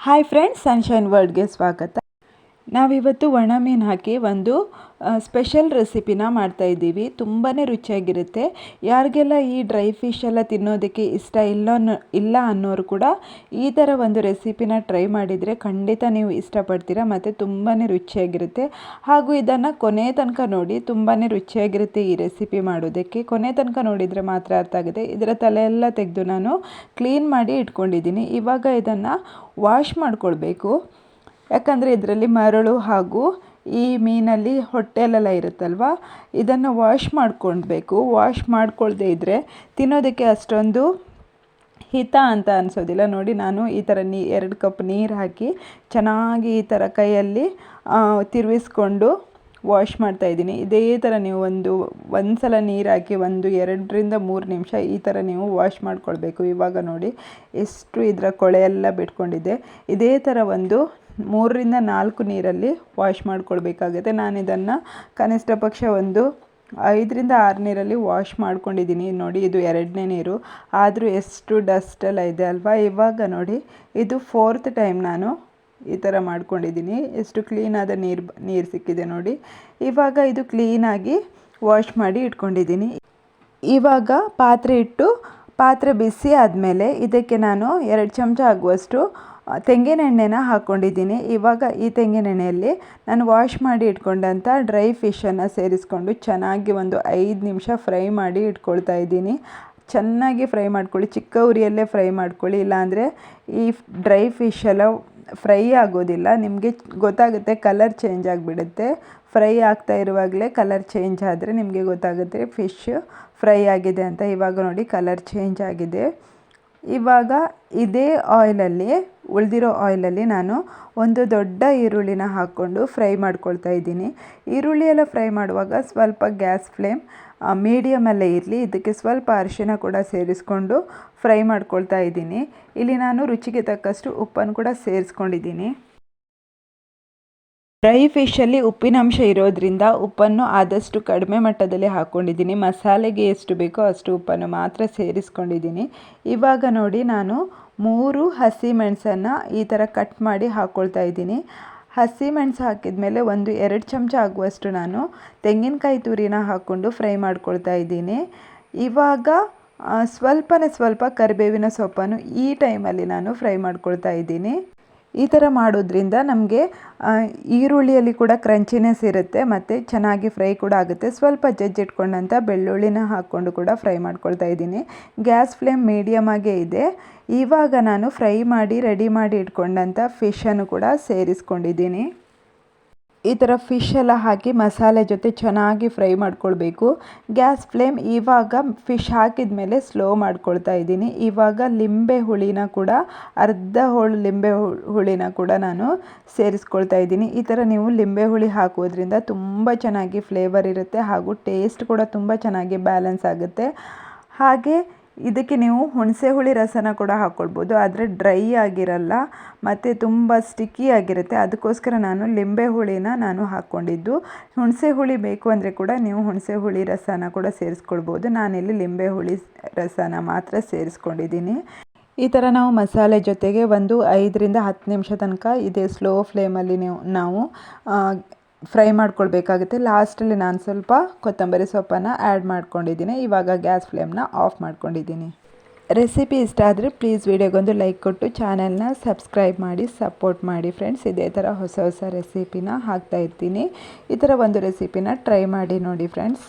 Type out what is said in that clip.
Hi friends sunshine ವರ್ಲ್ಡ್ಗೆ ಸ್ವಾಗತ ನಾವಿವತ್ತು ಒಣ ಮೀನು ಹಾಕಿ ಒಂದು ಸ್ಪೆಷಲ್ ರೆಸಿಪಿನ ಮಾಡ್ತಾಯಿದ್ದೀವಿ ತುಂಬಾ ರುಚಿಯಾಗಿರುತ್ತೆ. ಯಾರಿಗೆಲ್ಲ ಈ ಡ್ರೈ ಫಿಶ್ ಎಲ್ಲ ತಿನ್ನೋದಕ್ಕೆ ಇಷ್ಟ ಇಲ್ಲ ಇಲ್ಲ ಅನ್ನೋರು ಕೂಡ ಈ ಥರ ಒಂದು ರೆಸಿಪಿನ ಟ್ರೈ ಮಾಡಿದರೆ ಖಂಡಿತ ನೀವು ಇಷ್ಟಪಡ್ತೀರಾ. ಮತ್ತು ತುಂಬಾ ರುಚಿಯಾಗಿರುತ್ತೆ. ಹಾಗೂ ಇದನ್ನು ಕೊನೆ ತನಕ ನೋಡಿ ತುಂಬಾ ರುಚಿಯಾಗಿರುತ್ತೆ ಈ ರೆಸಿಪಿ ಮಾಡೋದಕ್ಕೆ. ಕೊನೆ ತನಕ ನೋಡಿದರೆ ಮಾತ್ರ ಅರ್ಥ ಆಗುತ್ತೆ. ಇದರ ತಲೆ ಎಲ್ಲ ತೆಗೆದು ನಾನು ಕ್ಲೀನ್ ಮಾಡಿ ಇಟ್ಕೊಂಡಿದ್ದೀನಿ. ಇವಾಗ ಇದನ್ನು ವಾಶ್ ಮಾಡ್ಕೊಳ್ಬೇಕು. ಯಾಕಂದರೆ ಇದರಲ್ಲಿ ಮರಳು ಹಾಗೂ ಈ ಮೀನಲ್ಲಿ ಹೊಟ್ಟೆಲೆಲ್ಲ ಇರುತ್ತಲ್ವ? ಇದನ್ನು ವಾಶ್ ಮಾಡ್ಕೊಳ್ಬೇಕು. ವಾಶ್ ಮಾಡ್ಕೊಳ್ದೇ ಇದ್ದರೆ ತಿನ್ನೋದಕ್ಕೆ ಅಷ್ಟೊಂದು ಹಿತ ಅಂತ ಅನಿಸೋದಿಲ್ಲ. ನೋಡಿ, ನಾನು ಈ ಥರ ನೀ, ಎರಡು ಕಪ್ ನೀರು ಹಾಕಿ ಚೆನ್ನಾಗಿ ಈ ಥರ ಕೈಯಲ್ಲಿ ತಿರುವಿಸ್ಕೊಂಡು ವಾಶ್ ಮಾಡ್ತಾ ಇದ್ದೀನಿ. ಇದೇ ಥರ ನೀವು ಒಂದು ಒಂದು ಸಲ ನೀರು ಹಾಕಿ ಒಂದು, ಎರಡರಿಂದ ಮೂರು ನಿಮಿಷ ಈ ಥರ ನೀವು ವಾಶ್ ಮಾಡ್ಕೊಳ್ಬೇಕು. ಇವಾಗ ನೋಡಿ, ಎಷ್ಟು ಇದರ ಕೊಳೆ ಎಲ್ಲ ಬಿಟ್ಕೊಂಡಿದೆ. ಇದೇ ಥರ ಒಂದು ಮೂರರಿಂದ ನಾಲ್ಕು ನೀರಲ್ಲಿ ವಾಶ್ ಮಾಡ್ಕೊಳ್ಬೇಕಾಗುತ್ತೆ. ನಾನು ಇದನ್ನು ಕನಿಷ್ಠ ಪಕ್ಷ ಒಂದು ಐದರಿಂದ ಆರು ನೀರಲ್ಲಿ ವಾಶ್ ಮಾಡ್ಕೊಂಡಿದ್ದೀನಿ. ನೋಡಿ, ಇದು ಎರಡನೇ ನೀರು. ಆದರೂ ಎಷ್ಟು ಡಸ್ಟೆಲ್ಲ ಇದೆ ಅಲ್ವಾ? ಇವಾಗ ನೋಡಿ, ಇದು ಫೋರ್ತ್ ಟೈಮ್ ನಾನು ಈ ಥರ ಮಾಡ್ಕೊಂಡಿದ್ದೀನಿ. ಎಷ್ಟು ಕ್ಲೀನಾದ ನೀರು ನೀರು ಸಿಕ್ಕಿದೆ ನೋಡಿ. ಇವಾಗ ಇದು ಕ್ಲೀನಾಗಿ ವಾಶ್ ಮಾಡಿ ಇಟ್ಕೊಂಡಿದ್ದೀನಿ. ಇವಾಗ ಪಾತ್ರೆ ಇಟ್ಟು, ಪಾತ್ರೆ ಬಿಸಿ ಆದಮೇಲೆ ಇದಕ್ಕೆ ನಾನು ಎರಡು ಚಮಚ ಆಗುವಷ್ಟು ತೆಂಗಿನೆಣ್ಣೆನ ಹಾಕ್ಕೊಂಡಿದ್ದೀನಿ ಇವಾಗ ಈ ತೆಂಗಿನೆಣ್ಣೆಯಲ್ಲಿ ನಾನು ವಾಶ್ ಮಾಡಿ ಇಟ್ಕೊಂಡಂಥ ಡ್ರೈ ಫಿಶನ್ನು ಸೇರಿಸ್ಕೊಂಡು ಚೆನ್ನಾಗಿ ಒಂದು ಐದು ನಿಮಿಷ ಫ್ರೈ ಮಾಡಿ ಇಟ್ಕೊಳ್ತಾ ಇದ್ದೀನಿ. ಚೆನ್ನಾಗಿ ಫ್ರೈ ಮಾಡ್ಕೊಳ್ಳಿ, ಚಿಕ್ಕ ಉರಿಯಲ್ಲೇ ಫ್ರೈ ಮಾಡ್ಕೊಳ್ಳಿ. ಇಲ್ಲಾಂದರೆ ಈ ಡ್ರೈ ಫಿಶ್ ಎಲ್ಲ ಫ್ರೈ ಆಗೋದಿಲ್ಲ. ನಿಮಗೆ ಗೊತ್ತಾಗುತ್ತೆ ಕಲರ್ ಚೇಂಜ್ ಆಗಿಬಿಡುತ್ತೆ. ಫ್ರೈ ಆಗ್ತಾ ಇರುವಾಗಲೇ ಕಲರ್ ಚೇಂಜ್ ಆದರೆ ನಿಮಗೆ ಗೊತ್ತಾಗುತ್ತೆ ಫಿಶ್ ಫ್ರೈ ಆಗಿದೆ ಅಂತ. ಇವಾಗ ನೋಡಿ ಕಲರ್ ಚೇಂಜ್ ಆಗಿದೆ. ಇವಾಗ ಇದೇ ಆಯಿಲಲ್ಲಿ ಉಳಿದಿರೋ ಆಯಿಲಲ್ಲಿ ನಾನು ಒಂದು ದೊಡ್ಡ ಈರುಳ್ಳಿನ ಹಾಕ್ಕೊಂಡು ಫ್ರೈ ಮಾಡ್ಕೊಳ್ತಾ ಇದ್ದೀನಿ. ಈರುಳ್ಳಿ ಎಲ್ಲ ಫ್ರೈ ಮಾಡುವಾಗ ಸ್ವಲ್ಪ ಗ್ಯಾಸ್ ಫ್ಲೇಮ್ ಮೀಡಿಯಮಲ್ಲೇ ಇರಲಿ, ಇದಕ್ಕೆ ಸ್ವಲ್ಪ ಅರಿಶಿನ ಕೂಡ ಸೇರಿಸ್ಕೊಂಡು ಫ್ರೈ ಮಾಡ್ಕೊಳ್ತಾ ಇದ್ದೀನಿ. ಇಲ್ಲಿ ನಾನು ರುಚಿಗೆ ತಕ್ಕಷ್ಟು ಉಪ್ಪನ್ನು ಕೂಡ ಸೇರಿಸ್ಕೊಂಡಿದ್ದೀನಿ. ಡ್ರೈ ಫಿಶಲ್ಲಿ ಉಪ್ಪಿನಂಶ ಇರೋದ್ರಿಂದ ಉಪ್ಪನ್ನು ಆದಷ್ಟು ಕಡಿಮೆ ಮಟ್ಟದಲ್ಲಿ ಹಾಕ್ಕೊಂಡಿದ್ದೀನಿ ಮಸಾಲೆಗೆ ಎಷ್ಟು ಬೇಕೋ ಅಷ್ಟು ಉಪ್ಪನ್ನು ಮಾತ್ರ ಸೇರಿಸ್ಕೊಂಡಿದ್ದೀನಿ. ಇವಾಗ ನೋಡಿ ನಾನು ಮೂರು ಹಸಿ ಮೆಣಸನ್ನು ಈ ಥರ ಕಟ್ ಮಾಡಿ ಹಾಕ್ಕೊಳ್ತಾ ಇದ್ದೀನಿ. ಹಸಿ ಮೆಣಸು ಹಾಕಿದ ಮೇಲೆ ಒಂದು ಎರಡು ಚಮಚ ಆಗುವಷ್ಟು ನಾನು ತೆಂಗಿನಕಾಯಿ ತುರಿನ ಹಾಕ್ಕೊಂಡು ಫ್ರೈ ಮಾಡ್ಕೊಳ್ತಾ ಇದ್ದೀನಿ. ಇವಾಗ ಸ್ವಲ್ಪನೇ ಸ್ವಲ್ಪ ಕರಿಬೇವಿನ ಸೊಪ್ಪನ್ನು ಈ ಟೈಮಲ್ಲಿ ನಾನು ಫ್ರೈ ಮಾಡ್ಕೊಳ್ತಾ ಇದ್ದೀನಿ. ಈ ಥರ ಮಾಡೋದ್ರಿಂದ ನಮಗೆ ಈರುಳ್ಳಿಯಲ್ಲಿ ಕೂಡ ಕ್ರಂಚಿನೆಸ್ ಇರುತ್ತೆ ಮತ್ತು ಚೆನ್ನಾಗಿ ಫ್ರೈ ಕೂಡ ಆಗುತ್ತೆ. ಸ್ವಲ್ಪ ಜಜ್ಜಿಟ್ಕೊಂಡಂಥ ಬೆಳ್ಳುಳ್ಳಿನ ಹಾಕ್ಕೊಂಡು ಕೂಡ ಫ್ರೈ ಮಾಡ್ಕೊಳ್ತಾ ಇದ್ದೀನಿ. ಗ್ಯಾಸ್ ಫ್ಲೇಮ್ ಮೀಡಿಯಮ್ ಆಗೇ ಇದೆ. ಇವಾಗ ನಾನು ಫ್ರೈ ಮಾಡಿ ರೆಡಿ ಮಾಡಿ ಇಟ್ಕೊಂಡಂಥ ಫಿಶನ್ನು ಕೂಡ ಸೇರಿಸ್ಕೊಂಡಿದ್ದೀನಿ. ಈ ಥರ ಫಿಶ್ ಎಲ್ಲ ಹಾಕಿ ಮಸಾಲೆ ಜೊತೆ ಚೆನ್ನಾಗಿ ಫ್ರೈ ಮಾಡ್ಕೊಳ್ಬೇಕು. ಗ್ಯಾಸ್ ಫ್ಲೇಮ್ ಇವಾಗ ಫಿಶ್ ಹಾಕಿದ ಮೇಲೆ ಸ್ಲೋ ಮಾಡ್ಕೊಳ್ತಾ ಇದ್ದೀನಿ. ಇವಾಗ ಲಿಂಬೆ ಹುಳಿನ ಕೂಡ, ಅರ್ಧ ಹೋಳು ಲಿಂಬೆ ಹುಳಿನ ಕೂಡ ನಾನು ಸೇರಿಸ್ಕೊಳ್ತಾ ಇದ್ದೀನಿ. ಈ ಥರ ನೀವು ಲಿಂಬೆ ಹುಳಿ ಹಾಕೋದ್ರಿಂದ ತುಂಬ ಚೆನ್ನಾಗಿ ಫ್ಲೇವರ್ ಇರುತ್ತೆ ಹಾಗೂ ಟೇಸ್ಟ್ ಕೂಡ ತುಂಬ ಚೆನ್ನಾಗಿ ಬ್ಯಾಲೆನ್ಸ್ ಆಗುತ್ತೆ. ಹಾಗೆ ಇದಕ್ಕೆ ನೀವು ಹುಣಸೆ ಹುಳಿ ರಸನ ಕೂಡ ಹಾಕ್ಕೊಳ್ಬೋದು ಆದರೆ ಡ್ರೈ ಆಗಿರಲ್ಲ, ಮತ್ತು ತುಂಬ ಸ್ಟಿಕ್ಕಿ ಆಗಿರುತ್ತೆ. ಅದಕ್ಕೋಸ್ಕರ ನಾನು ಲಿಂಬೆ ಹುಳಿನ ನಾನು ಹಾಕ್ಕೊಂಡಿದ್ದು ಹುಣಸೆ ಹುಳಿ ಬೇಕು ಅಂದರೆ ಕೂಡ ನೀವು ಹುಣಸೆ ಹುಳಿ ರಸನ ಕೂಡ ಸೇರಿಸ್ಕೊಳ್ಬೋದು. ನಾನಿಲ್ಲಿ ಲಿಂಬೆ ಹುಳಿ ರಸನ ಮಾತ್ರ ಸೇರಿಸ್ಕೊಂಡಿದ್ದೀನಿ. ಈ ಥರ ನಾವು ಮಸಾಲೆ ಜೊತೆಗೆ ಒಂದು ಐದರಿಂದ ಹತ್ತು ನಿಮಿಷ ತನಕ ಇದೇ ಸ್ಲೋ ಫ್ಲೇಮಲ್ಲಿ ನೀವು, ನಾವು ಫ್ರೈ ಮಾಡ್ಕೊಳ್ಬೇಕಾಗುತ್ತೆ. ಲಾಸ್ಟಲ್ಲಿ ನಾನು ಸ್ವಲ್ಪ ಕೊತ್ತಂಬರಿ ಸೊಪ್ಪನ್ನು ಆ್ಯಡ್ ಮಾಡ್ಕೊಂಡಿದ್ದೀನಿ. ಇವಾಗ ಗ್ಯಾಸ್ ಫ್ಲೇಮ್ನ ಆಫ್ ಮಾಡ್ಕೊಂಡಿದ್ದೀನಿ. ರೆಸಿಪಿ ಇಷ್ಟ ಆದರೆ ಪ್ಲೀಸ್ ವಿಡಿಯೋಗೊಂದು ಲೈಕ್ ಕೊಟ್ಟು ಚಾನೆಲ್ನ ಸಬ್ಸ್ಕ್ರೈಬ್ ಮಾಡಿ, ಸಪೋರ್ಟ್ ಮಾಡಿ ಫ್ರೆಂಡ್ಸ್. ಇದೇ ಥರ ಹೊಸ ಹೊಸ ರೆಸಿಪಿನ ಹಾಕ್ತಾ ಇರ್ತೀನಿ. ಈ ಥರ ಒಂದು ರೆಸಿಪಿನ ಟ್ರೈ ಮಾಡಿ ನೋಡಿ ಫ್ರೆಂಡ್ಸ್.